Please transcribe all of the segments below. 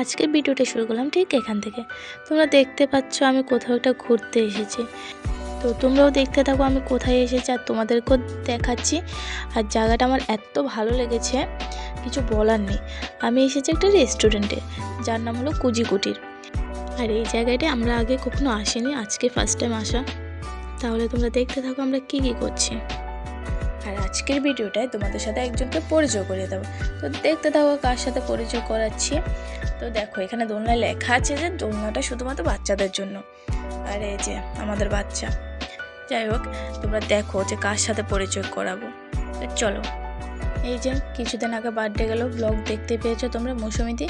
আজকের ভিডিওটা শুরু করলাম ঠিক এখান থেকে। তোমরা দেখতে পাচ্ছ আমি কোথাও একটা ঘুরতে এসেছি। তো তোমরাও দেখতে থাকো আমি কোথায় এসেছি আর তোমাদেরকেও দেখাচ্ছি। আর জায়গাটা আমার এত ভালো লেগেছে, কিছু বলার নেই। আমি এসেছি একটা রেস্টুরেন্টে যার নাম হলো কুজিকুটির। আর এই জায়গাটা আমরা আগে কখনো আসিনি, আজকে ফার্স্ট টাইম আসা। তাহলে তোমরা দেখতে থাকো আমরা কী কী করছি। আর আজকের ভিডিওটায় তোমাদের সাথে একজনকে পরিচয় করিয়ে দেবো। তো দেখতে থাকো কার সাথে পরিচয় করাচ্ছি। তো দেখো, এখানে দোলনায় লেখা আছে যে দোলনাটা শুধুমাত্র বাচ্চাদের জন্য। আর এই যে আমাদের বাচ্চা। যাই হোক, তোমরা দেখো যে কার সাথে পরিচয় করাবো। চলো, এই যে কিছুদিন আগে বার্থডে গেল ব্লগ দেখতে পেয়েছ তোমরা মৌসুমিদি।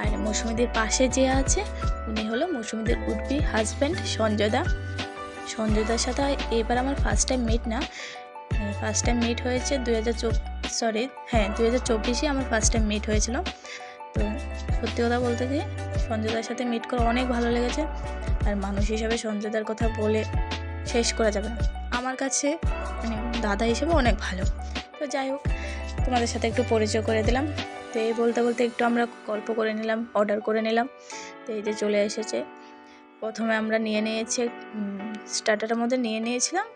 আর মৌসুমিদির পাশে যে আছে, উনি হলো মৌসুমিদির উডবি হাজব্যান্ড সঞ্জয়দা। সঞ্জয়দার সাথে এবার আমার ফার্স্ট টাইম মিট না। ফার্স্ট টাইম মিট হয়েছে দুই হাজার সরি হ্যাঁ দুই হাজার চব্বিশে আমার ফার্স্ট টাইম মিট হয়েছিল। তো সত্যি কথা বলতে কি, সঞ্জয়দার সাথে মিট করে অনেক ভালো লেগেছে। আর মানুষ হিসাবে সঞ্জয়দার কথা বলে শেষ করা যাবে না। আমার কাছে মানে দাদা হিসেবে অনেক ভালো। তো যাই হোক, তোমাদের সাথে একটু পরিচয় করে দিলাম। তো এই বলতে বলতে একটু আমরা গল্প করে নিলাম অর্ডার করে নিলাম। তো এই যে চলে এসেছে। প্রথমে আমরা নিয়ে নিয়েছি স্টার্টারের মধ্যে নিয়ে নিয়েছিলাম।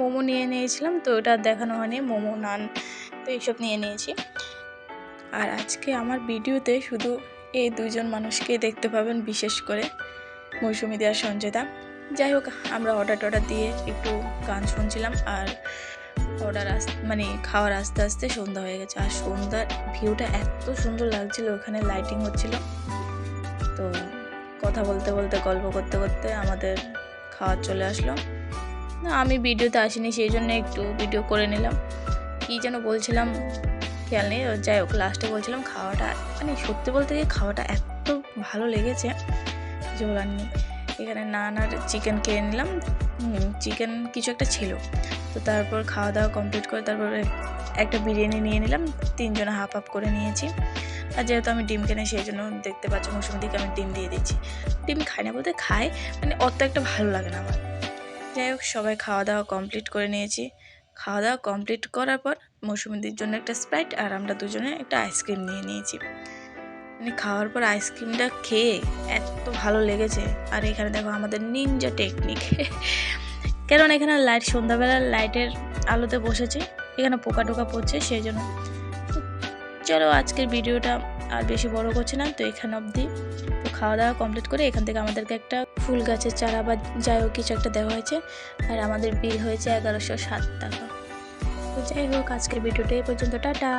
মোমো নিয়ে নিয়েছিলাম, তো ওটা আর দেখানো হয়নি, মোমো নান, তো এইসব নিয়ে নিয়েছি। আর আজকে আমার ভিডিওতে শুধু এই দুইজন মানুষকে দেখতে পাবেন, বিশেষ করে মৌসুমি দেওয়ার সঞ্জয়দা। যাই হোক, আমরা অর্ডার টর্ডার দিয়ে একটু গান শুনছিলাম, আর অর্ডার আস মানে খাওয়ার আস্তে আস্তে সন্ধ্যা হয়ে গেছে। আর সন্ধ্যার ভিউটা এত সুন্দর লাগছিল, ওখানে লাইটিং হচ্ছিল। তো কথা বলতে বলতে, গল্প করতে করতে আমাদের খাওয়ার চলে আসলো। না, আমি ভিডিওতে আসিনি, সেই জন্য একটু ভিডিও করে নিলাম। কী যেন বলছিলাম, খেয়াল নেই যাই হোক লাস্টে বলছিলাম খাওয়াটা মানে সত্যি বলতে গিয়ে খাওয়াটা এত ভালো লেগেছে বলার নেই এখানে নান আর চিকেন খেয়ে নিলাম চিকেন কিছু একটা ছিল। তো তারপর খাওয়া দাওয়া কমপ্লিট করে তারপরে একটা বিরিয়ানি নিয়ে নিলাম, তিনজনে হাফ হাফ করে নিয়েছি। আর যেহেতু আমি ডিম কিনে, সেই জন্য দেখতে পাচ্ছি মৌসুমি দিকে আমি ডিম দিয়ে দিচ্ছি। ডিম খাই না বলতে খাই মানে অত একটা ভালো লাগে না আমার। যাই হোক, সবাই খাওয়া দাওয়া কমপ্লিট করে নিয়েছি। খাওয়া দাওয়া কমপ্লিট করার পর মৌসুমিদির জন্য একটা স্প্রাইট আর আমরা দুজনে একটা আইসক্রিম নিয়ে নিয়েছি। মানে খাওয়ার পর আইসক্রিমটা খেয়ে এত ভালো লেগেছে। আর এখানে দেখো আমাদের নিনজা টেকনিক কারণ এখানে লাইট সন্ধ্যাবেলা লাইটের আলোতে বসেছে, এখানে পোকা টোকা পড়ছে, সেই জন্য। চলো আজকের ভিডিওটা আর বেশি বড় করছে না, তো এখানে অবধি। খাওয়া দাওয়া কমপ্লিট করে এখান থেকে আমাদেরকে একটা ফুল গাছের চারা বা যাই হোক কিছু একটা দেওয়া হয়েছে। আর আমাদের বিল হয়েছে এগারোশো সাত টাকা। যাই হোক, আজকের ভিডিওটা এই পর্যন্ত। টাটা!